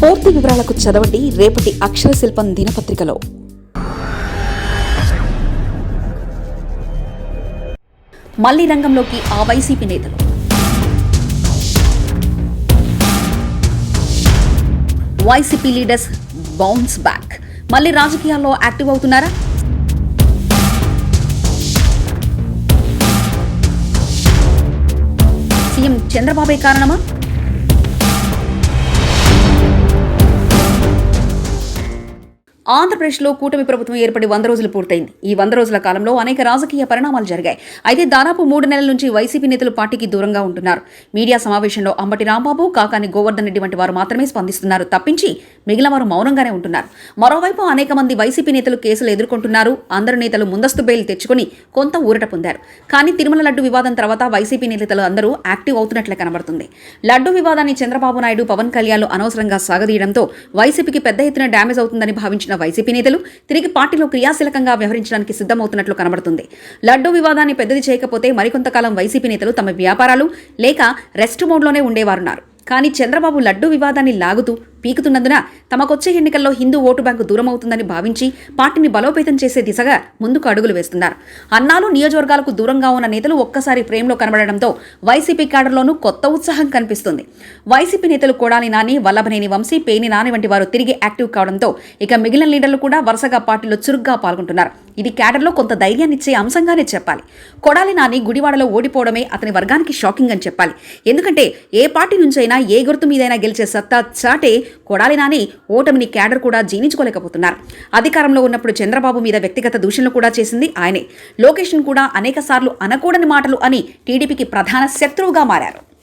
పూర్తి వివరాలకు చదవండి రేపటి అక్షర శిల్పం దినపత్రికలో. మళ్ళీ రంగంలోకి ఆ వైసీపీ నేతలు. YCP leaders bounce back. మళ్ళీ రాజకీయాల్లో యాక్టివ్ అవుతున్నారా? సీఎం చంద్రబాబే కారణమా? ఆంధ్రప్రదేశ్లో కూటమి ప్రభుత్వం ఏర్పడి వంద రోజులు పూర్తయింది. ఈ వంద రోజుల కాలంలో అనేక రాజకీయ పరిణామాలు జరిగాయి. అయితే దాదాపు మూడు నెలల నుంచి వైసీపీ నేతలు పార్టీకి దూరంగా ఉంటున్నారు. మీడియా సమావేశంలో అంబటి రాంబాబు కాకాని గోవర్ధన్ రెడ్డి వంటి వారు మాత్రమే స్పందిస్తున్నారు. తప్పించి మిగిలిన వారు మౌనంగానే ఉంటున్నారు. మరోవైపు అనేక మంది వైసీపీ నేతలు కేసులు ఎదుర్కొంటున్నారు. అందరు నేతలు ముందస్తు బెయిల్ తెచ్చుకుని కొంత ఊరట పొందారు. కానీ తిరుమల లడ్డు వివాదం తర్వాత వైసీపీ నేతలు అందరూ యాక్టివ్ అవుతున్నట్లే కనబడుతుంది. లడ్డు వివాదాన్ని చంద్రబాబు నాయుడు పవన్ కళ్యాణ్ అనవసరంగా సాగదీయడంతో వైసీపీకి పెద్ద ఎత్తున డ్యామేజ్ అవుతుందని భావించిన వైసీపీ నేతలు తిరిగి పార్టీలో క్రియాశీలకంగా వ్యవహరించడానికి సిద్ధమవుతున్నట్లు కనబడుతుంది. లడ్డు వివాదాన్ని పెద్దది చేయకపోతే మరికొంతకాలం వైసీపీ నేతలు తమ వ్యాపారాలు లేక రెస్ట్ మోడ్లోనే ఉండేవారున్నారు. కానీ చంద్రబాబు లడ్డు వివాదాన్ని లాగుతూ పీకుతున్నందున తమకొచ్చే ఎన్నికల్లో హిందూ ఓటు బ్యాంకు దూరమవుతుందని భావించి పార్టీని బలోపేతం చేసే దిశగా ముందుకు అడుగులు వేస్తున్నారు. అన్నాలు నియోజకవర్గాలకు దూరంగా ఉన్న నేతలు ఒక్కసారి ఫ్రేమ్లో కనబడడంతో వైసీపీ క్యాడర్లోనూ కొత్త ఉత్సాహం కనిపిస్తుంది. వైసీపీ నేతలు కొడాలి నాని వల్లభనేని వంశీ పేని నాని వంటి వారు తిరిగి యాక్టివ్ కావడంతో ఇక మిగిలిన లీడర్లు కూడా వరుసగా పార్టీలో చురుగ్గా పాల్గొంటున్నారు. ఇది క్యాడర్లో కొంత ధైర్యాన్నిచ్చే అంశంగానే చెప్పాలి. కొడాలి నాని గుడివాడలో ఓడిపోవడమే అతని వర్గానికి షాకింగ్ అని చెప్పాలి. ఎందుకంటే ఏ పార్టీ నుంచైనా ఏ గుర్తు మీదైనా గెలిచే సత్తా చాటే కొడాలి నాని ఓటమిని క్యాడర్ కూడా జీర్ణించుకోలేకపోతున్నారు. అధికారంలో ఉన్నప్పుడు చంద్రబాబు మీద వ్యక్తిగత దూషణలు కూడా చేసింది ఆయనే. లోకేష్ను కూడా అనేక సార్లు అనకూడని మాటలు అని టీడీపీకి ప్రధాన శత్రువుగా మారారు.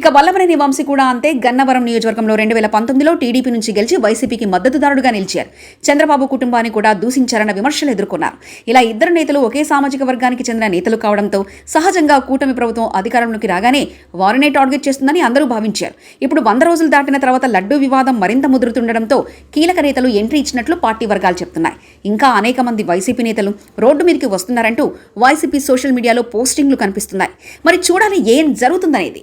ఇక వల్లభనేని వంశీ కూడా అంతే గన్నవరం నియోజకవర్గంలో రెండు వేల పంతొమ్మిదిలో టీడీపీ నుంచి గెలిచి వైసీపీకి మద్దతుదారుడుగా నిలిచారు. చంద్రబాబు కుటుంబాన్ని కూడా దూషించారన్న విమర్శలు ఎదుర్కొన్నారు. ఇలా ఇద్దరు నేతలు ఒకే సామాజిక వర్గానికి చెందిన నేతలు కావడంతో సహజంగా కూటమి ప్రభుత్వం అధికారంలోకి రాగానే వారినే టార్గెట్ చేస్తుందని అందరూ భావించారు. ఇప్పుడు వంద రోజులు దాటిన తర్వాత లడ్డూ వివాదం మరింత ముదురుతుండడంతో కీలక నేతలు ఎంట్రీ ఇచ్చినట్లు పార్టీ వర్గాలు చెప్తున్నాయి. ఇంకా అనేక మంది వైసీపీ నేతలు రోడ్డు మీదకి వస్తున్నారంటూ వైసీపీ సోషల్ మీడియాలో పోస్టింగ్లు కనిపిస్తున్నాయి. మరి చూడాలి ఏం జరుగుతుందనేది.